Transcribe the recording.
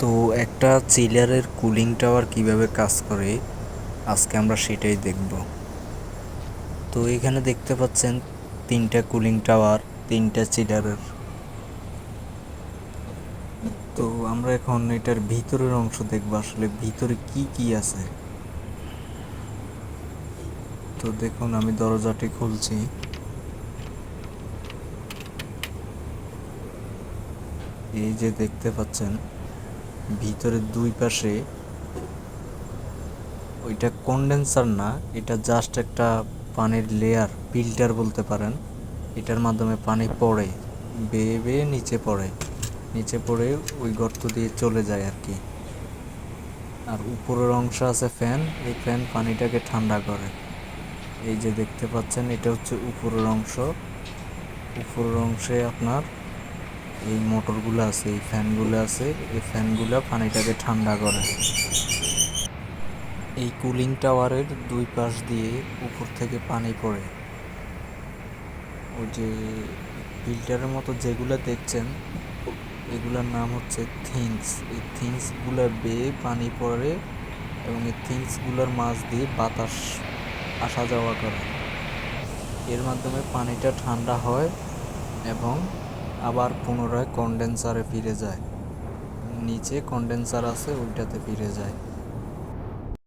তো একটা চিলারের cooling tower কীভাবে কাজ করে, আজকে আমরা সেটাই দেখব। তো এখানে দেখতে পাচ্ছেন তিনটা কুলিং টাওয়ার, তিনটা চিলারের। তো আমরা এখন এটার ভিতরের অংশ দেখব, আসলে ভিতরে কি কি আছে। তো দেখুন, আমি দরজাটি খুলছি। এই যে দেখতে পাচ্ছেন ভিতরে দুই পাশে ওইটা কন্ডেন্সার না, এটা জাস্ট একটা পানির লেয়ার ফিল্টার বলতে পারেন। এটার মাধ্যমে পানি পড়ে, বেয়ে বেয়ে নিচে পড়ে। নিচে পড়ে ওই গর্ত দিয়ে চলে যায় আর কি। আর উপরের অংশ আছে ফ্যান এই ফ্যান পানিটাকে ঠান্ডা করে। এই যে দেখতে পাচ্ছেন, এটা হচ্ছে উপরের অংশ। উপরের অংশে আপনার এই মোটরগুলো আছে, এই ফ্যানগুলো আছে, এই ফ্যানগুলো পানিটাকে ঠান্ডা করে। এই কুলিং টাওয়ারের দুই পাশ দিয়ে উপর থেকে পানি পড়ে। ওই যে ফিল্টারের মতো যেগুলো দেখছেন, এগুলোর নাম হচ্ছে থিংস। এই থিংসগুলো বেয়ে পানি পড়ে এবং এই থিংসগুলোর মাঝ দিয়ে বাতাস আসা যাওয়া করে। এর মাধ্যমে পানিটা ঠান্ডা হয় এবং আবার পুনরায় কন্ডেন্সারে ফিরে যায়। নিচে কন্ডেন্সার আছে ওইটাতে ফিরে যায়।